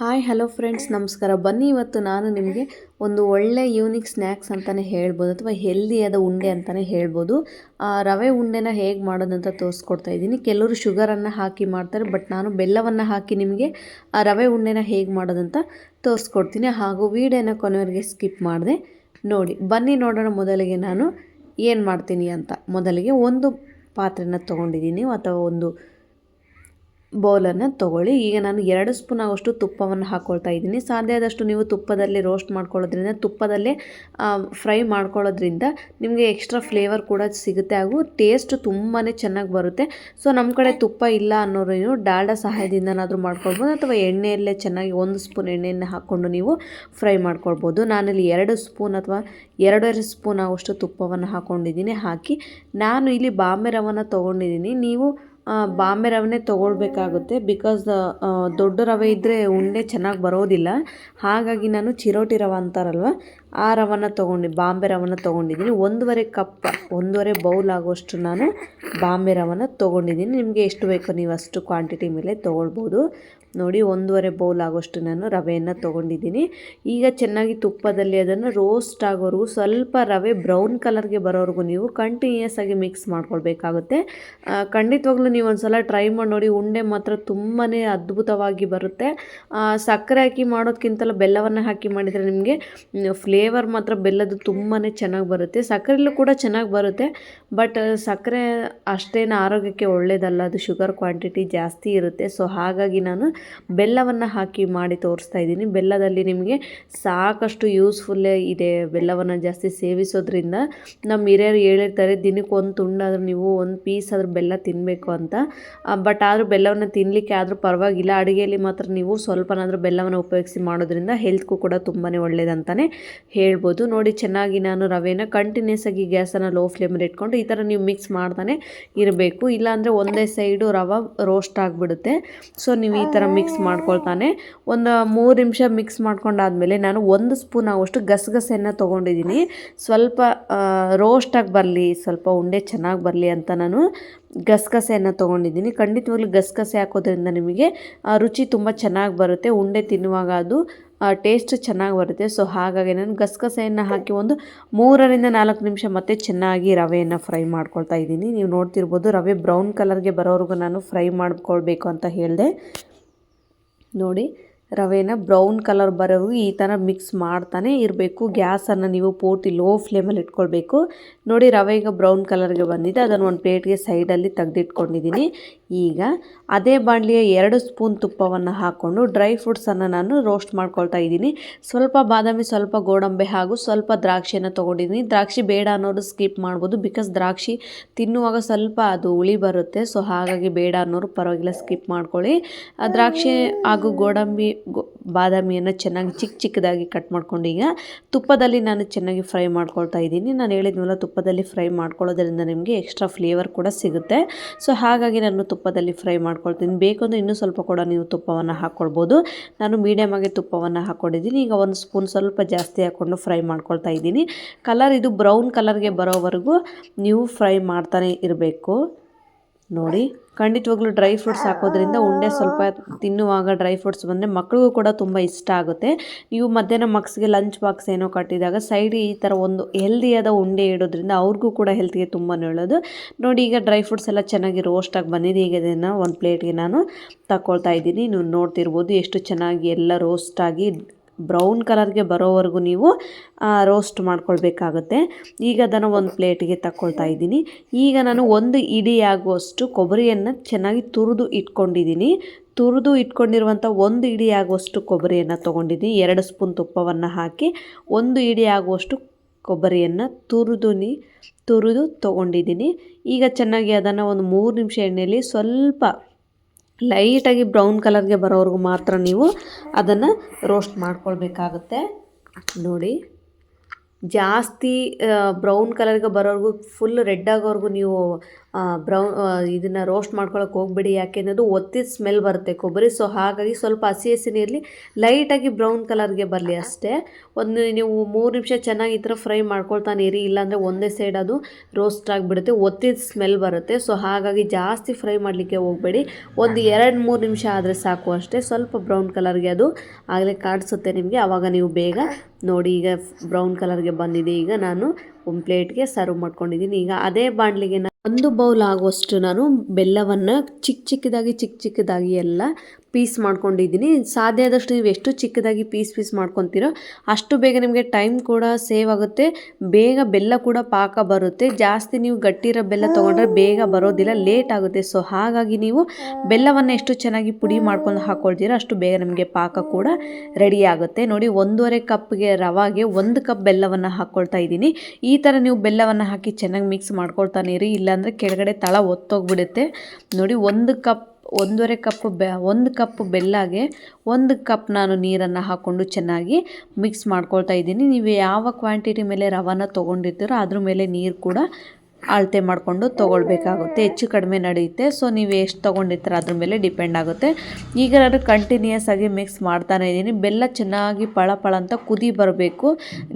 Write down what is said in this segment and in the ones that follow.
Hi, hello friends, ನಮಸ್ಕಾರ. ಬನ್ನಿ ಇವತ್ತು ನಾನು ನಿಮಗೆ ಒಂದು ಒಳ್ಳೆ ಯೂನಿಕ್ ಸ್ನ್ಯಾಕ್ಸ್ ಅಂತಲೇ ಹೇಳ್ಬೋದು ಅಥವಾ ಹೆಲ್ದಿಯಾದ ಉಂಡೆ ಅಂತಲೇ ಹೇಳ್ಬೋದು. ರವೆ ಉಂಡೆನ ಹೇಗೆ ಮಾಡೋದಂತ ತೋರಿಸ್ಕೊಡ್ತಾ ಇದ್ದೀನಿ. ಕೆಲವರು ಶುಗರನ್ನು ಹಾಕಿ ಮಾಡ್ತಾರೆ ಬಟ್ ನಾನು ಬೆಲ್ಲವನ್ನು ಹಾಕಿ ನಿಮಗೆ ಆ ರವೆ ಉಂಡೆನ ಹೇಗೆ ಮಾಡೋದಂತ ತೋರಿಸ್ಕೊಡ್ತೀನಿ. ಹಾಗೂ ವೀಡಿಯೋನ ಕೊನೆಯವರೆಗೆ ಸ್ಕಿಪ್ ಮಾಡಿದೆ ನೋಡಿ. ಬನ್ನಿ ನೋಡೋಣ ಮೊದಲಿಗೆ ನಾನು ಏನು ಮಾಡ್ತೀನಿ ಅಂತ. ಮೊದಲಿಗೆ ಒಂದು ಪಾತ್ರೆನ ತೊಗೊಂಡಿದ್ದೀನಿ, ಅಥವಾ ಒಂದು ಬೌಲನ್ನು ತೊಗೊಳ್ಳಿ. ಈಗ ನಾನು ಎರಡು ಸ್ಪೂನ್ ಆಗೋಷ್ಟು ತುಪ್ಪವನ್ನು ಹಾಕ್ಕೊಳ್ತಾ ಇದ್ದೀನಿ. ಸಾಧ್ಯ ಆದಷ್ಟು ನೀವು ತುಪ್ಪದಲ್ಲಿ ರೋಸ್ಟ್ ಮಾಡ್ಕೊಳ್ಳೋದ್ರಿಂದ, ತುಪ್ಪದಲ್ಲೇ ಫ್ರೈ ಮಾಡ್ಕೊಳ್ಳೋದ್ರಿಂದ ನಿಮಗೆ ಎಕ್ಸ್ಟ್ರಾ ಫ್ಲೇವರ್ ಕೂಡ ಸಿಗುತ್ತೆ. ಹಾಗೂ ಟೇಸ್ಟ್ ತುಂಬಾ ಚೆನ್ನಾಗಿ ಬರುತ್ತೆ. ಸೊ, ನಮ್ಮ ಕಡೆ ತುಪ್ಪ ಇಲ್ಲ ಅನ್ನೋರು ನೀವು ಡಾಲ್ಡ ಸಹಾಯದಿಂದನಾದರೂ ಮಾಡ್ಕೊಳ್ಬೋದು. ಅಥವಾ ಎಣ್ಣೆಯಲ್ಲೇ ಚೆನ್ನಾಗಿ ಒಂದು ಸ್ಪೂನ್ ಎಣ್ಣೆಯನ್ನು ಹಾಕ್ಕೊಂಡು ನೀವು ಫ್ರೈ ಮಾಡ್ಕೊಳ್ಬೋದು. ನಾನಿಲ್ಲಿ ಎರಡು ಸ್ಪೂನ್ ಅಥವಾ ಎರಡೂವರೆ ಸ್ಪೂನ್ ಆಗೋಷ್ಟು ತುಪ್ಪವನ್ನು ಹಾಕ್ಕೊಂಡಿದ್ದೀನಿ ಹಾಕಿ, ನಾನು ಇಲ್ಲಿ ಬಾಂಬೆ ರವನ್ನು ತೊಗೊಂಡಿದ್ದೀನಿ. ನೀವು ಬಾಂಬೆ ರವೆನೇ ತೊಗೊಳ್ಬೇಕಾಗುತ್ತೆ ಬಿಕಾಸ್ ದೊಡ್ಡ ರವೆ ಇದ್ದರೆ ಉಂಡೆ ಚೆನ್ನಾಗಿ ಬರೋದಿಲ್ಲ. ಹಾಗಾಗಿ ನಾನು ಚಿರೋಟಿ ರವೆ ಅಂತಾರಲ್ವ? ಆ ರವನ್ನ ತೊಗೊಂಡು ಬಾಂಬೆ ರವನ್ನ ತೊಗೊಂಡಿದ್ದೀನಿ. ಒಂದೂವರೆ ಕಪ್ ಒಂದೂವರೆ ಬೌಲ್ ಆಗೋಷ್ಟು ನಾನು ಬಾಂಬೆ ರವನ್ನ ತೊಗೊಂಡಿದ್ದೀನಿ. ನಿಮಗೆ ಎಷ್ಟು ಬೇಕೋ ನೀವು ಅಷ್ಟು ಕ್ವಾಂಟಿಟಿ ಮೇಲೆ ತೊಗೊಳ್ಬೋದು. ನೋಡಿ, ಒಂದೂವರೆ ಬೌಲ್ ಆಗೋಷ್ಟು ನಾನು ರವೆಯನ್ನು ತೊಗೊಂಡಿದ್ದೀನಿ. ಈಗ ಚೆನ್ನಾಗಿ ತುಪ್ಪದಲ್ಲಿ ಅದನ್ನು ರೋಸ್ಟ್ ಆಗೋವರೆಗೂ ಸ್ವಲ್ಪ ರವೆ ಬ್ರೌನ್ ಕಲರ್ಗೆ ಬರೋವರೆಗೂ ನೀವು ಕಂಟಿನ್ಯೂಸ್ ಆಗಿ ಮಿಕ್ಸ್ ಮಾಡ್ಕೊಳ್ಬೇಕಾಗುತ್ತೆ. ಖಂಡಿತವಾಗ್ಲೂ ನೀವು ಒಂದು ಸಲ ಟ್ರೈ ಮಾಡಿ ನೋಡಿ, ಉಂಡೆ ಮಾತ್ರ ತುಂಬಾ ಅದ್ಭುತವಾಗಿ ಬರುತ್ತೆ. ಸಕ್ಕರೆ ಹಾಕಿ ಮಾಡೋದಕ್ಕಿಂತಲೂ ಬೆಲ್ಲವನ್ನು ಹಾಕಿ ಮಾಡಿದರೆ ನಿಮಗೆ ಫ್ಲೇವರ್ ಮಾತ್ರ ಬೆಲ್ಲದ್ದು ತುಂಬಾ ಚೆನ್ನಾಗಿ ಬರುತ್ತೆ. ಸಕ್ಕರೆಲ್ಲೂ ಕೂಡ ಚೆನ್ನಾಗಿ ಬರುತ್ತೆ ಬಟ್ ಸಕ್ಕರೆ ಅಷ್ಟೇನು ಆರೋಗ್ಯಕ್ಕೆ ಒಳ್ಳೆಯದಲ್ಲ ಅದು ಶುಗರ್ ಕ್ವಾಂಟಿಟಿ ಜಾಸ್ತಿ ಇರುತ್ತೆ. ಸೊ ಹಾಗಾಗಿ ನಾನು ಬೆಲ್ಲವನ್ನು ಹಾಕಿ ಮಾಡಿ ತೋರಿಸ್ತಾ ಇದ್ದೀನಿ. ಬೆಲ್ಲದಲ್ಲಿ ನಿಮಗೆ ಸಾಕಷ್ಟು ಯೂಸ್ಫುಲ್ಲೇ ಇದೆ ಬೆಲ್ಲವನ್ನು ಜಾಸ್ತಿ ಸೇವಿಸೋದ್ರಿಂದ. ನಮ್ಮ ಹಿರಿಯರು ಹೇಳಿರ್ತಾರೆ, ದಿನಕ್ಕೆ ಒಂದು ತುಂಡಾದರೂ ನೀವು ಒಂದು ಪೀಸ್ ಆದರೂ ಬೆಲ್ಲ ತಿನ್ನಬೇಕು ಅಂತ. ಬಟ್ ಆದರೂ ಬೆಲ್ಲವನ್ನು ತಿನ್ನಲಿಕ್ಕೆ ಆದರೂ ಪರವಾಗಿಲ್ಲ. ಅಡುಗೆಯಲ್ಲಿ ಮಾತ್ರ ನೀವು ಸ್ವಲ್ಪನಾದರೂ ಬೆಲ್ಲವನ್ನು ಉಪಯೋಗಿಸಿ ಮಾಡೋದ್ರಿಂದ ಹೆಲ್ತ್ಗೂ ಕೂಡ ತುಂಬಾ ಒಳ್ಳೆಯದಂತಲೇ ಹೇಳ್ಬೋದು. ನೋಡಿ, ಚೆನ್ನಾಗಿ ನಾನು ರವೆನ ಕಂಟಿನ್ಯೂಸ್ ಆಗಿ ಗ್ಯಾಸನ್ನು ಲೋ ಫ್ಲೇಮಲ್ಲಿ ಇಟ್ಕೊಂಡು ಈ ಥರ ನೀವು ಮಿಕ್ಸ್ ಮಾಡ್ತಾನೆ ಇರಬೇಕು. ಇಲ್ಲಾಂದರೆ ಒಂದೇ ಸೈಡು ರವೆ ರೋಸ್ಟ್ ಆಗಿಬಿಡುತ್ತೆ. ಸೊ ನೀವು ಈ ಥರ ಮಿಕ್ಸ್ ಮಾಡ್ಕೊಳ್ತಾನೆ. ಒಂದು ಮೂರು ನಿಮಿಷ ಮಿಕ್ಸ್ ಮಾಡ್ಕೊಂಡಾದ್ಮೇಲೆ ನಾನು ಒಂದು ಸ್ಪೂನ್ ಆಗುವಷ್ಟು ಗಸಗಸೆಯನ್ನು ತೊಗೊಂಡಿದ್ದೀನಿ. ಸ್ವಲ್ಪ ರೋಸ್ಟಾಗಿ ಬರಲಿ, ಸ್ವಲ್ಪ ಉಂಡೆ ಚೆನ್ನಾಗಿ ಬರಲಿ ಅಂತ ನಾನು ಗಸಗಸೆಯನ್ನು ತೊಗೊಂಡಿದ್ದೀನಿ. ಖಂಡಿತವಾಗ್ಲೂ ಗಸಗಸೆ ಹಾಕೋದ್ರಿಂದ ನಿಮಗೆ ರುಚಿ ತುಂಬ ಚೆನ್ನಾಗಿ ಬರುತ್ತೆ. ಉಂಡೆ ತಿನ್ನುವಾಗ ಅದು ಟೇಸ್ಟ್ ಚೆನ್ನಾಗಿ ಬರುತ್ತೆ. ಸೊ ಹಾಗಾಗಿ ನಾನು ಗಸಗಸೆಯನ್ನು ಹಾಕಿ ಒಂದು ಮೂರರಿಂದ ನಾಲ್ಕು ನಿಮಿಷ ಮತ್ತೆ ಚೆನ್ನಾಗಿ ರವೆಯನ್ನು ಫ್ರೈ ಮಾಡ್ಕೊಳ್ತಾ ಇದ್ದೀನಿ. ನೀವು ನೋಡ್ತಿರ್ಬೋದು ರವೆ ಬ್ರೌನ್ ಕಲರ್ಗೆ ಬರೋವರೆಗೂ ನಾನು ಫ್ರೈ ಮಾಡಿಕೊಳ್ಬೇಕು ಅಂತ ಹೇಳಿದೆ. ನೋಡಿ. ರವೆನ ಬ್ರೌನ್ ಕಲರ್ ಬರೋ ಈ ಥರ ಮಿಕ್ಸ್ ಮಾಡ್ತಾನೆ ಇರಬೇಕು. ಗ್ಯಾಸನ್ನು ನೀವು ಪೂರ್ತಿ ಲೋ ಫ್ಲೇಮಲ್ಲಿ ಇಟ್ಕೊಳ್ಬೇಕು. ನೋಡಿ, ರವೆ ಈಗ ಬ್ರೌನ್ ಕಲರ್ಗೆ ಬಂದಿದೆ. ಅದನ್ನು ಒಂದು ಪ್ಲೇಟ್ಗೆ ಸೈಡಲ್ಲಿ ತೆಗೆದಿಟ್ಕೊಂಡಿದ್ದೀನಿ. ಈಗ ಅದೇ ಬಾಣಲಿಯ ಎರಡು ಸ್ಪೂನ್ ತುಪ್ಪವನ್ನು ಹಾಕ್ಕೊಂಡು ಡ್ರೈ ಫ್ರೂಟ್ಸನ್ನು ನಾನು ರೋಸ್ಟ್ ಮಾಡ್ಕೊಳ್ತಾ ಇದ್ದೀನಿ. ಸ್ವಲ್ಪ ಬಾದಾಮಿ, ಸ್ವಲ್ಪ ಗೋಡಂಬೆ ಹಾಗೂ ಸ್ವಲ್ಪ ದ್ರಾಕ್ಷಿಯನ್ನು ತೊಗೊಂಡಿದ್ದೀನಿ. ದ್ರಾಕ್ಷಿ ಬೇಡ ಅನ್ನೋರು ಸ್ಕಿಪ್ ಮಾಡ್ಬೋದು ಬಿಕಾಸ್ ದ್ರಾಕ್ಷಿ ತಿನ್ನುವಾಗ ಸ್ವಲ್ಪ ಅದು ಹುಳಿ ಬರುತ್ತೆ. ಸೊ, ಹಾಗಾಗಿ ಬೇಡ ಅನ್ನೋರು ಪರವಾಗಿಲ್ಲ, ಸ್ಕಿಪ್ ಮಾಡ್ಕೊಳ್ಳಿ. ದ್ರಾಕ್ಷಿ ಹಾಗೂ ಗೋಡಂಬಿ ಬಾದಾಮಿಯನ್ನು ಚೆನ್ನಾಗಿ ಚಿಕ್ಕ ಚಿಕ್ಕದಾಗಿ ಕಟ್ ಮಾಡ್ಕೊಂಡು ಈಗ ತುಪ್ಪದಲ್ಲಿ ನಾನು ಚೆನ್ನಾಗಿ ಫ್ರೈ ಮಾಡ್ಕೊಳ್ತಾ ಇದ್ದೀನಿ. ನಾನು ಹೇಳಿದ್ನಲ್ಲ ತುಪ್ಪದಲ್ಲಿ ಫ್ರೈ ಮಾಡ್ಕೊಳ್ಳೋದ್ರಿಂದ ನಿಮಗೆ ಎಕ್ಸ್ಟ್ರಾ ಫ್ಲೇವರ್ ಕೂಡ ಸಿಗುತ್ತೆ. ಸೊ ಹಾಗಾಗಿ ನಾನು ತುಪ್ಪದಲ್ಲಿ ಫ್ರೈ ಮಾಡ್ಕೊಳ್ತೀನಿ. ಬೇಕು ಇನ್ನೂ ಸ್ವಲ್ಪ ಕೂಡ ನೀವು ತುಪ್ಪವನ್ನು ಹಾಕ್ಕೊಳ್ಬೋದು. ನಾನು ಮೀಡಿಯಮ್ ಆಗಿ ತುಪ್ಪವನ್ನು ಹಾಕ್ಕೊಂಡಿದ್ದೀನಿ. ಈಗ ಒಂದು ಸ್ಪೂನ್ ಸ್ವಲ್ಪ ಜಾಸ್ತಿ ಹಾಕ್ಕೊಂಡು ಫ್ರೈ ಮಾಡ್ಕೊಳ್ತಾ ಇದ್ದೀನಿ. ಕಲರ್ ಇದು ಬ್ರೌನ್ ಕಲರ್ಗೆ ಬರೋವರೆಗೂ ನೀವು ಫ್ರೈ ಮಾಡ್ತಾನೆ ಇರಬೇಕು. ನೋಡಿ. ಖಂಡಿತವಾಗ್ಲೂ ಡ್ರೈ ಫ್ರೂಟ್ಸ್ ಹಾಕೋದ್ರಿಂದ ಉಂಡೆ ಸ್ವಲ್ಪ ತಿನ್ನುವಾಗ ಡ್ರೈ ಫ್ರೂಟ್ಸ್ ಬಂದರೆ ಮಕ್ಕಳಿಗೂ ಕೂಡ ತುಂಬ ಇಷ್ಟ ಆಗುತ್ತೆ. ನೀವು ಮಧ್ಯಾಹ್ನ ಮಕ್ಸ್ಗೆ ಲಂಚ್ ಬಾಕ್ಸ್ ಏನೋ ಕಟ್ಟಿದಾಗ ಸೈಡ್ ಈ ಥರ ಒಂದು ಹೆಲ್ದಿಯಾದ ಉಂಡೆ ಇಡೋದ್ರಿಂದ ಅವ್ರಿಗೂ ಕೂಡ ಹೆಲ್ತಿಗೆ ತುಂಬಾ ಒಳ್ಳೆಯದು ನೋಡಿ, ಈಗ ಡ್ರೈ ಫ್ರೂಟ್ಸ್ ಎಲ್ಲ ಚೆನ್ನಾಗಿ ರೋಸ್ಟಾಗಿ ಬಂದಿದೆ. ಈಗ ಇದನ್ನು ಒಂದು ಪ್ಲೇಟ್ಗೆ ನಾನು ತಗೊಳ್ತಾ ಇದ್ದೀನಿ. ನೀವು ನೋಡ್ತಿರ್ಬೋದು ಎಷ್ಟು ಚೆನ್ನಾಗಿ ಎಲ್ಲ ರೋಸ್ಟಾಗಿ ಬ್ರೌನ್ ಕಲರ್ಗೆ ಬರೋವರೆಗೂ ನೀವು ರೋಸ್ಟ್ ಮಾಡ್ಕೊಳ್ಬೇಕಾಗುತ್ತೆ. ಈಗ ಅದನ್ನು ಒಂದು ಪ್ಲೇಟಿಗೆ ತಗೊಳ್ತಾ ಇದ್ದೀನಿ. ಈಗ ನಾನು ಒಂದು ಇಡಿ ಆಗುವಷ್ಟು ಕೊಬ್ಬರಿಯನ್ನು ಚೆನ್ನಾಗಿ ತುರಿದು ಇಟ್ಕೊಂಡಿದ್ದೀನಿ. ತುರಿದು ಇಟ್ಕೊಂಡಿರುವಂಥ ಒಂದು ಇಡಿ ಆಗುವಷ್ಟು ಕೊಬ್ಬರಿಯನ್ನು ತೊಗೊಂಡಿದ್ದೀನಿ. ಎರಡು ಸ್ಪೂನ್ ತುಪ್ಪವನ್ನು ಹಾಕಿ ಒಂದು ಇಡಿ ಆಗುವಷ್ಟು ಕೊಬ್ಬರಿಯನ್ನು ತುರಿದು ತುರಿದು ತೊಗೊಂಡಿದ್ದೀನಿ. ಈಗ ಚೆನ್ನಾಗಿ ಅದನ್ನು ಒಂದು ಮೂರು ನಿಮಿಷ ಎಣ್ಣೆಯಲ್ಲಿ ಸ್ವಲ್ಪ ಲೈಟಾಗಿ ಬ್ರೌನ್ ಕಲರ್ಗೆ ಬರೋವರೆಗೂ ಮಾತ್ರ ನೀವು ಅದನ್ನು ರೋಸ್ಟ್ ಮಾಡ್ಕೊಳ್ಬೇಕಾಗುತ್ತೆ. ನೋಡಿ, ಜಾಸ್ತಿ ಬ್ರೌನ್ ಕಲರ್ಗೆ ಬರೋವರೆಗೂ, ಫುಲ್ ರೆಡ್ ಆಗೋವರೆಗೂ ನೀವು ಬ್ರೌನ್ ಇದನ್ನು ರೋಸ್ಟ್ ಮಾಡ್ಕೊಳಕ್ಕೆ ಹೋಗ್ಬೇಡಿ. ಯಾಕೆ ಅನ್ನೋದು ಒತ್ತಿದ ಸ್ಮೆಲ್ ಬರುತ್ತೆ ಕೊಬ್ಬರಿ. ಸೊ ಹಾಗಾಗಿ ಸ್ವಲ್ಪ ಹಸಿ ಹಸಿನೇ ಇರಲಿ. ಲೈಟಾಗಿ ಬ್ರೌನ್ ಕಲರ್ಗೆ ಬರಲಿ ಅಷ್ಟೇ. ಒಂದು ನೀವು ಮೂರು ನಿಮಿಷ ಚೆನ್ನಾಗಿ ಈ ಥರ ಫ್ರೈ ಮಾಡ್ಕೊಳ್ತಾನೆ ಇರಿ. ಇಲ್ಲಾಂದರೆ ಒಂದೇ ಸೈಡ್ ಅದು ರೋಸ್ಟ್ ಆಗಿಬಿಡುತ್ತೆ. ಒತ್ತಿದ ಸ್ಮೆಲ್ ಬರುತ್ತೆ. ಸೊ ಹಾಗಾಗಿ ಜಾಸ್ತಿ ಫ್ರೈ ಮಾಡಲಿಕ್ಕೆ ಹೋಗಬೇಡಿ. ಒಂದು ಎರಡು ಮೂರು ನಿಮಿಷ ಆದರೆ ಸಾಕು ಅಷ್ಟೇ. ಸ್ವಲ್ಪ ಬ್ರೌನ್ ಕಲರ್ಗೆ ಅದು ಆಗಲೇ ಕಾಣಿಸುತ್ತೆ ನಿಮಗೆ. ಆವಾಗ ನೀವು ಬೇಗ ನೋಡಿ. ಈಗ ಬ್ರೌನ್ ಕಲರ್ಗೆ ಬಂದಿದೆ. ಈಗ ನಾನು ಒಂದು ಪ್ಲೇಟ್ಗೆ ಸರ್ವ್ ಮಾಡ್ಕೊಂಡಿದ್ದೀನಿ. ಈಗ ಅದೇ ಬಾಣಲಿಗೆ ಒಂದು ಬೌಲ್ ಆಗುವಷ್ಟು ನಾನು ಬೆಲ್ಲವನ್ನು ಚಿಕ್ಕ ಚಿಕ್ಕದಾಗಿ ಚಿಕ್ಕ ಚಿಕ್ಕದಾಗಿ ಎಲ್ಲ ಪೀಸ್ ಮಾಡ್ಕೊಂಡಿದ್ದೀನಿ. ಸಾಧ್ಯ ಆದಷ್ಟು ನೀವು ಎಷ್ಟು ಚಿಕ್ಕದಾಗಿ ಪೀಸ್ ಪೀಸ್ ಮಾಡ್ಕೊತೀರೋ ಅಷ್ಟು ಬೇಗ ನಿಮಗೆ ಟೈಮ್ ಕೂಡ ಸೇವ್ ಆಗುತ್ತೆ. ಬೇಗ ಬೆಲ್ಲ ಕೂಡ ಪಾಕ ಬರುತ್ತೆ. ಜಾಸ್ತಿ ನೀವು ಗಟ್ಟಿರೋ ಬೆಲ್ಲ ತೊಗೊಂಡ್ರೆ ಬೇಗ ಬರೋದಿಲ್ಲ ಲೇಟ್ ಆಗುತ್ತೆ. ಸೊ ಹಾಗಾಗಿ ನೀವು ಬೆಲ್ಲವನ್ನು ಎಷ್ಟು ಚೆನ್ನಾಗಿ ಪುಡಿ ಮಾಡ್ಕೊಂಡು ಹಾಕ್ಕೊಳ್ತೀರೋ ಅಷ್ಟು ಬೇಗ ನಿಮಗೆ ಪಾಕ ಕೂಡ ರೆಡಿ ಆಗುತ್ತೆ. ನೋಡಿ ಒಂದೂವರೆ ಕಪ್ಗೆ ರವಾಗೆ ಒಂದು ಕಪ್ ಬೆಲ್ಲವನ್ನು ಹಾಕ್ಕೊಳ್ತಾ ಇದ್ದೀನಿ. ಈ ಥರ ನೀವು ಬೆಲ್ಲವನ್ನು ಹಾಕಿ ಚೆನ್ನಾಗಿ ಮಿಕ್ಸ್ ಮಾಡ್ಕೊಳ್ತಾನೆ ಇರಿ. ಇಲ್ಲಾಂದರೆ ಕೆಳಗಡೆ ತಳ ಒತ್ತೋಗ್ಬಿಡುತ್ತೆ. ನೋಡಿ ಒಂದು ಕಪ್ ಒಂದೂವರೆ ಕಪ್ ಬೆ, ಒಂದು ಕಪ್ ಬೆಲ್ಲಗೆ ಒಂದು ಕಪ್ ನಾನು ನೀರನ್ನು ಹಾಕ್ಕೊಂಡು ಚೆನ್ನಾಗಿ ಮಿಕ್ಸ್ ಮಾಡ್ಕೊಳ್ತಾ ಇದ್ದೀನಿ. ನೀವು ಯಾವ ಕ್ವಾಂಟಿಟಿ ಮೇಲೆ ರವಾನ ತೊಗೊಂಡಿರ್ತೀರೋ ಅದ್ರ ಮೇಲೆ ನೀರು ಕೂಡ ಅಳತೆ ಮಾಡಿಕೊಂಡು ತೊಗೊಳ್ಬೇಕಾಗುತ್ತೆ. ಹೆಚ್ಚು ಕಡಿಮೆ ನಡೆಯುತ್ತೆ. ಸೊ ನೀವು ಎಷ್ಟು ತೊಗೊಂಡಿರ್ತೀರ ಅದ್ರ ಮೇಲೆ ಡಿಪೆಂಡ್ ಆಗುತ್ತೆ. ಈಗ ನಾನು ಕಂಟಿನ್ಯೂಯಸ್ ಆಗಿ ಮಿಕ್ಸ್ ಮಾಡ್ತಾನೆ ಇದ್ದೀನಿ. ಬೆಲ್ಲ ಚೆನ್ನಾಗಿ ಪಳ ಪಳ ಅಂತ ಕುದಿ ಬರಬೇಕು.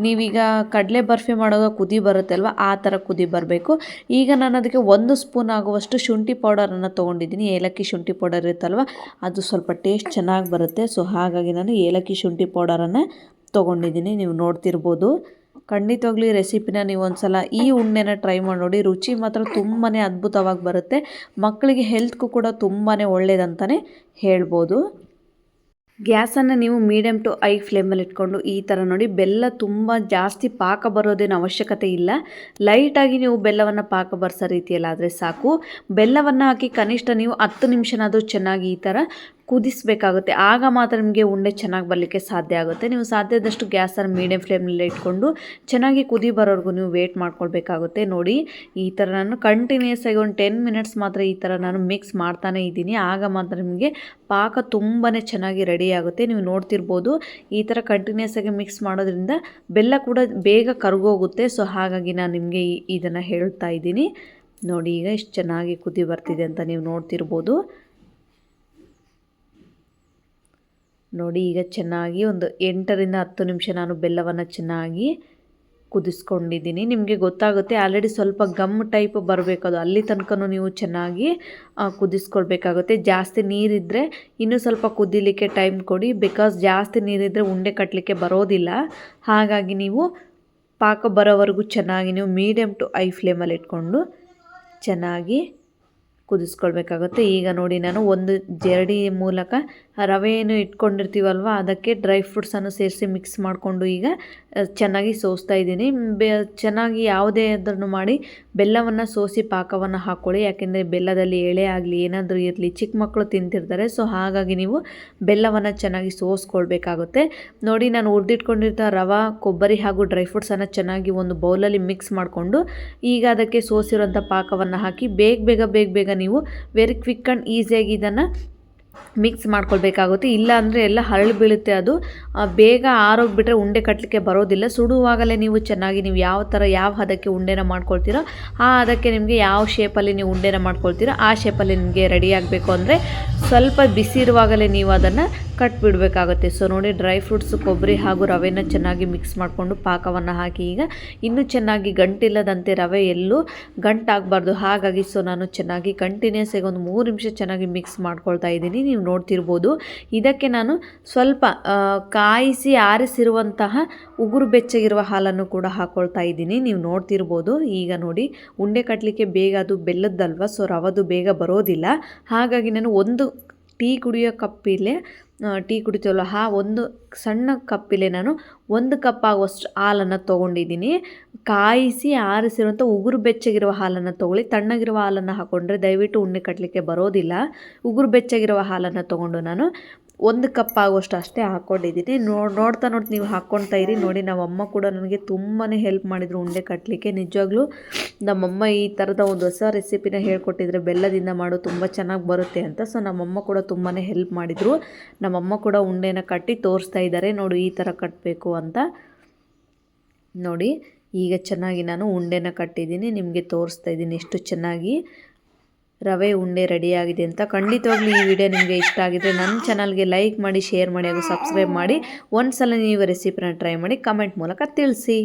ನೀವೀಗ ಕಡಲೆ ಬರ್ಫಿ ಮಾಡುವಾಗ ಕುದಿ ಬರುತ್ತೆ ಅಲ್ವಾ ಆ ಥರ ಕುದಿ ಬರಬೇಕು. ಈಗ ನಾನು ಅದಕ್ಕೆ ಒಂದು ಸ್ಪೂನ್ ಆಗುವಷ್ಟು ಶುಂಠಿ ಪೌಡರನ್ನು ತೊಗೊಂಡಿದ್ದೀನಿ. ಏಲಕ್ಕಿ ಶುಂಠಿ ಪೌಡರ್ ಇರುತ್ತಲ್ವ? ಅದು ಸ್ವಲ್ಪ ಟೇಸ್ಟ್ ಚೆನ್ನಾಗಿ ಬರುತ್ತೆ. ಸೊ ಹಾಗಾಗಿ ನಾನು ಏಲಕ್ಕಿ ಶುಂಠಿ ಪೌಡರನ್ನು ತೊಗೊಂಡಿದ್ದೀನಿ. ನೀವು ನೋಡ್ತಿರ್ಬೋದು. ಖಂಡಿತವಾಗ್ಲೂ ಈ ರೆಸಿಪಿನ ನೀವು ಒಂದು ಸಲ ಈ ಉಣ್ಣೆನ ಟ್ರೈ ಮಾಡಿ ನೋಡಿ. ರುಚಿ ಮಾತ್ರ ತುಂಬಾ ಅದ್ಭುತವಾಗಿ ಬರುತ್ತೆ. ಮಕ್ಕಳಿಗೆ ಹೆಲ್ತ್ಗೂ ಕೂಡ ತುಂಬಾ ಒಳ್ಳೆಯದಂತಲೇ ಹೇಳ್ಬೋದು. ಗ್ಯಾಸನ್ನು ನೀವು ಮೀಡಿಯಮ್ ಟು ಐ ಫ್ಲೇಮಲ್ಲಿ ಇಟ್ಕೊಂಡು ಈ ಥರ ನೋಡಿ. ಬೆಲ್ಲ ತುಂಬ ಜಾಸ್ತಿ ಪಾಕ ಬರೋದೇನು ಅವಶ್ಯಕತೆ ಇಲ್ಲ. ಲೈಟಾಗಿ ನೀವು ಬೆಲ್ಲವನ್ನು ಪಾಕ ಬರ್ಸೋ ರೀತಿಯಲ್ಲಾದರೆ ಸಾಕು. ಬೆಲ್ಲವನ್ನು ಹಾಕಿ ಕನಿಷ್ಠ ನೀವು ಹತ್ತು ನಿಮಿಷನಾದರೂ ಚೆನ್ನಾಗಿ ಈ ಥರ ಕುದಿಸಬೇಕಾಗುತ್ತೆ. ಆಗ ಮಾತ್ರ ನಿಮಗೆ ಉಂಡೆ ಚೆನ್ನಾಗಿ ಬರಲಿಕ್ಕೆ ಸಾಧ್ಯ ಆಗುತ್ತೆ. ನೀವು ಸಾಧ್ಯದಷ್ಟು ಗ್ಯಾಸನ್ನು ಮೀಡಿಯಮ್ ಫ್ಲೇಮ್ನಲ್ಲಿ ಇಟ್ಕೊಂಡು ಚೆನ್ನಾಗಿ ಕುದಿ ಬರೋವರೆಗೂ ನೀವು ವೇಟ್ ಮಾಡ್ಕೊಳ್ಬೇಕಾಗುತ್ತೆ. ನೋಡಿ, ಈ ಥರ ನಾನು ಕಂಟಿನ್ಯೂಸ್ ಆಗಿ ಒಂದು ಟೆನ್ ಮಿನಿಟ್ಸ್ ಮಾತ್ರ ಈ ಥರ ನಾನು ಮಿಕ್ಸ್ ಮಾಡ್ತಾನೇ ಇದ್ದೀನಿ. ಆಗ ಮಾತ್ರ ನಿಮಗೆ ಪಾಕ ತುಂಬಾ ಚೆನ್ನಾಗಿ ರೆಡಿ ಆಗುತ್ತೆ. ನೀವು ನೋಡ್ತಿರ್ಬೋದು, ಈ ಥರ ಕಂಟಿನ್ಯೂಸ್ ಆಗಿ ಮಿಕ್ಸ್ ಮಾಡೋದ್ರಿಂದ ಬೆಲ್ಲ ಕೂಡ ಬೇಗ ಕರಗೋಗುತ್ತೆ. ಸೊ ಹಾಗಾಗಿ ನಾನು ನಿಮಗೆ ಇದನ್ನು ಹೇಳ್ತಾ ಇದ್ದೀನಿ. ನೋಡಿ, ಈಗ ಎಷ್ಟು ಚೆನ್ನಾಗಿ ಕುದಿ ಬರ್ತಿದೆ ಅಂತ ನೀವು ನೋಡ್ತಿರ್ಬೋದು. ನೋಡಿ, ಈಗ ಚೆನ್ನಾಗಿ ಒಂದು ಎಂಟರಿಂದ ಹತ್ತು ನಿಮಿಷ ನಾನು ಬೆಲ್ಲವನ್ನು ಚೆನ್ನಾಗಿ ಕುದಿಸ್ಕೊಂಡಿದ್ದೀನಿ. ನಿಮಗೆ ಗೊತ್ತಾಗುತ್ತೆ ಆಲ್ರೆಡಿ ಸ್ವಲ್ಪ ಗಮ್ ಟೈಪ್ ಬರಬೇಕು ಅದು. ಅಲ್ಲಿ ತನಕನೂ ನೀವು ಚೆನ್ನಾಗಿ ಕುದಿಸ್ಕೊಳ್ಬೇಕಾಗುತ್ತೆ. ಜಾಸ್ತಿ ನೀರಿದ್ದರೆ ಇನ್ನೂ ಸ್ವಲ್ಪ ಕುದಿಲಿಕ್ಕೆ ಟೈಮ್ ಕೊಡಿ. ಬಿಕಾಸ್ ಜಾಸ್ತಿ ನೀರಿದ್ದರೆ ಉಂಡೆ ಕಟ್ಟಲಿಕ್ಕೆ ಬರೋದಿಲ್ಲ. ಹಾಗಾಗಿ ನೀವು ಪಾಕ ಬರೋವರೆಗೂ ಚೆನ್ನಾಗಿ ನೀವು ಮೀಡಿಯಮ್ ಟು ಐ ಫ್ಲೇಮಲ್ಲಿ ಇಟ್ಕೊಂಡು ಚೆನ್ನಾಗಿ ಕುದಿಸ್ಕೊಳ್ಬೇಕಾಗುತ್ತೆ. ಈಗ ನೋಡಿ ನಾನು ಒಂದು ಜರಡಿ ಮೂಲಕ ರವೆಯನ್ನು ಇಟ್ಕೊಂಡಿರ್ತೀವಲ್ವ, ಅದಕ್ಕೆ ಡ್ರೈ ಫ್ರೂಟ್ಸನ್ನು ಸೇರಿಸಿ ಮಿಕ್ಸ್ ಮಾಡಿಕೊಂಡು ಈಗ ಚೆನ್ನಾಗಿ ಸೋಸ್ತಾ ಇದ್ದೀನಿ. ಬೆ, ಚೆನ್ನಾಗಿ ಯಾವುದೇ ಅದನ್ನು ಮಾಡಿ ಬೆಲ್ಲವನ್ನು ಸೋಸಿ ಪಾಕವನ್ನು ಹಾಕ್ಕೊಳ್ಳಿ ಯಾಕೆಂದರೆ ಬೆಲ್ಲದಲ್ಲಿ ಎಳೆ ಆಗಲಿ, ಏನಾದರೂ ಇರಲಿ, ಚಿಕ್ಕ ಮಕ್ಕಳು ತಿಂತಿರ್ತಾರೆ. ಸೊ, ಹಾಗಾಗಿ ನೀವು ಬೆಲ್ಲವನ್ನು ಚೆನ್ನಾಗಿ ಸೋಸ್ಕೊಳ್ಬೇಕಾಗುತ್ತೆ. ನೋಡಿ, ನಾನು ಹುರಿದಿಟ್ಕೊಂಡಿರ್ತ ರವೆ, ಕೊಬ್ಬರಿ ಹಾಗೂ ಡ್ರೈ ಫ್ರೂಟ್ಸನ್ನು ಚೆನ್ನಾಗಿ ಒಂದು ಬೌಲಲ್ಲಿ ಮಿಕ್ಸ್ ಮಾಡಿಕೊಂಡು ಈಗ ಅದಕ್ಕೆ ಸೋಸಿರೋಂಥ ಪಾಕವನ್ನು ಹಾಕಿ ಬೇಗ ಬೇಗ ಬೇಗ ಬೇಗ ನೀವು ವೆರಿ ಕ್ವಿಕ್ ಆ್ಯಂಡ್ ಈಸಿಯಾಗಿ ಇದನ್ನು ಮಿಕ್ಸ್ ಮಾಡ್ಕೊಳ್ಬೇಕಾಗುತ್ತೆ. ಇಲ್ಲ ಅಂದರೆ ಎಲ್ಲ ಹರಳು ಬೀಳುತ್ತೆ ಅದು. ಬೇಗ ಆರೋಗ್ಬಿಟ್ರೆ ಉಂಡೆ ಕಟ್ಟಲಿಕ್ಕೆ ಬರೋದಿಲ್ಲ. ಸುಡುವಾಗಲೇ ನೀವು ಚೆನ್ನಾಗಿ ನೀವು ಯಾವ ಥರ ಯಾವ ಹದಕ್ಕೆ ಉಂಡೆನ ಮಾಡ್ಕೊಳ್ತೀರೋ ಆ ಹದಕ್ಕೆ ನಿಮಗೆ ಯಾವ ಶೇಪಲ್ಲಿ ನೀವು ಉಂಡೆನ ಮಾಡ್ಕೊಳ್ತೀರೋ ಆ ಶೇಪಲ್ಲಿ ನಿಮಗೆ ರೆಡಿ ಆಗಬೇಕು ಅಂದರೆ ಸ್ವಲ್ಪ ಬಿಸಿ ಇರುವಾಗಲೇ ನೀವು ಅದನ್ನು ಕಟ್ಬಿಡಬೇಕಾಗುತ್ತೆ. ಸೊ ನೋಡಿ ಡ್ರೈ ಫ್ರೂಟ್ಸ್ ಕೊಬ್ಬರಿ ಹಾಗೂ ರವೆನ ಚೆನ್ನಾಗಿ ಮಿಕ್ಸ್ ಮಾಡಿಕೊಂಡು ಪಾಕವನ್ನು ಹಾಕಿ. ಈಗ ಇನ್ನೂ ಚೆನ್ನಾಗಿ ಗಂಟಿಲ್ಲದಂತೆ ರವೆ ಎಲ್ಲೂ ಗಂಟಾಗಬಾರ್ದು. ಹಾಗಾಗಿ ಸೊ ನಾನು ಚೆನ್ನಾಗಿ ಕಂಟಿನ್ಯೂಸ್ ಆಗಿ ಒಂದು ಮೂರು ನಿಮಿಷ ಚೆನ್ನಾಗಿ ಮಿಕ್ಸ್ ಮಾಡ್ಕೊಳ್ತಾ ಇದ್ದೀನಿ. ನೀವು ನೋಡ್ತಿರ್ಬೋದು. ಇದಕ್ಕೆ ನಾನು ಸ್ವಲ್ಪ ಕಾಯಿಸಿ ಆರಿಸಿರುವಂತಹ ಉಗುರು ಬೆಚ್ಚಗಿರುವ ಹಾಲನ್ನು ಕೂಡ ಹಾಕ್ಕೊಳ್ತಾ ಇದ್ದೀನಿ. ನೀವು ನೋಡ್ತಿರ್ಬೋದು. ಈಗ ನೋಡಿ, ಉಂಡೆ ಕಟ್ಟಲಿಕ್ಕೆ ಬೇಗ ಅದು ಬೆಲ್ಲದ್ದಲ್ವ? ಸೊ ರವದು ಬೇಗ ಬರೋದಿಲ್ಲ. ಹಾಗಾಗಿ, ನಾನು ಒಂದು ಟೀ ಕುಡಿಯೋ ಕಪ್ಪಿಲೆ ಟೀ ಕುಡಿತೀವಲ್ಲ, ಆ ಒಂದು ಸಣ್ಣ ಕಪ್ಪಿಲೆ ನಾನು ಒಂದು ಕಪ್ ಆಗುವಷ್ಟು ಹಾಲನ್ನು ತೊಗೊಂಡಿದ್ದೀನಿ. ಕಾಯಿಸಿ ಆರಿಸಿರುವಂಥ ಉಗುರು ಬೆಚ್ಚಗಿರುವ ಹಾಲನ್ನು ತೊಗೊಳ್ಳಿ. ತಣ್ಣಗಿರುವ ಹಾಲನ್ನು ಹಾಕ್ಕೊಂಡ್ರೆ ದಯವಿಟ್ಟು ಉಣ್ಣೆ ಕಟ್ಟಲಿಕ್ಕೆ ಬರೋದಿಲ್ಲ. ಉಗುರು ಬೆಚ್ಚಗಿರುವ ಹಾಲನ್ನು ತೊಗೊಂಡು ನಾನು ಒಂದು ಕಪ್ ಆಗುವಷ್ಟು ಅಷ್ಟೇ ಹಾಕ್ಕೊಂಡಿದ್ದೀನಿ ನೋಡಿ ನೋಡ್ತಾ ನೋಡ್ತಾ ನೀವು ಹಾಕ್ಕೊಳ್ತಾ ಇರಿ. ನೋಡಿ, ನಮ್ಮಮ್ಮ ಕೂಡ ನನಗೆ ತುಂಬಾ ಹೆಲ್ಪ್ ಮಾಡಿದರು ಉಂಡೆ ಕಟ್ಟಲಿಕ್ಕೆ ನಿಜವಾಗ್ಲೂ ನಮ್ಮಮ್ಮ ಈ ಥರದ ಒಂದು ಹೊಸ ರೆಸಿಪಿನ ಹೇಳ್ಕೊಟ್ಟಿದ್ರೆ ಬೆಲ್ಲದಿಂದ ಮಾಡು ತುಂಬ ಚೆನ್ನಾಗಿ ಬರುತ್ತೆ ಅಂತ. ಸೊ ನಮ್ಮಮ್ಮ ಕೂಡ ತುಂಬಾ ಹೆಲ್ಪ್ ಮಾಡಿದರು. ನಮ್ಮಮ್ಮ ಕೂಡ ಉಂಡೆನ ಕಟ್ಟಿ ತೋರಿಸ್ತಾ ಇದ್ದಾರೆ. ನೋಡು, ಈ ಥರ ಕಟ್ಟಬೇಕು ಅಂತ. ನೋಡಿ, ಈಗ ಚೆನ್ನಾಗಿ ನಾನು ಉಂಡೆನ ಕಟ್ಟಿದ್ದೀನಿ. ನಿಮಗೆ ತೋರಿಸ್ತಾ ಇದ್ದೀನಿ. ಎಷ್ಟು ಚೆನ್ನಾಗಿ. ರವೆ ಉಂಡೆ ರೆಡಿಯಾಗಿದೆ ಅಂತ ಖಂಡಿತವಾಗ್ಲೂ ಈ ವಿಡಿಯೋ ನಿಮಗೆ ಇಷ್ಟ ಆಗಿದ್ರೆ ನನ್ನ ಚಾನಲ್ಗೆ ಲೈಕ್ ಮಾಡಿ ಶೇರ್ ಮಾಡಿ ಹಾಗೂ ಸಬ್ಸ್ಕ್ರೈಬ್ ಮಾಡಿ. ಒಂದು ಸಲ ನೀವು ರೆಸಿಪಿನ ಟ್ರೈ ಮಾಡಿ ಕಮೆಂಟ್ ಮೂಲಕ ತಿಳಿಸಿ.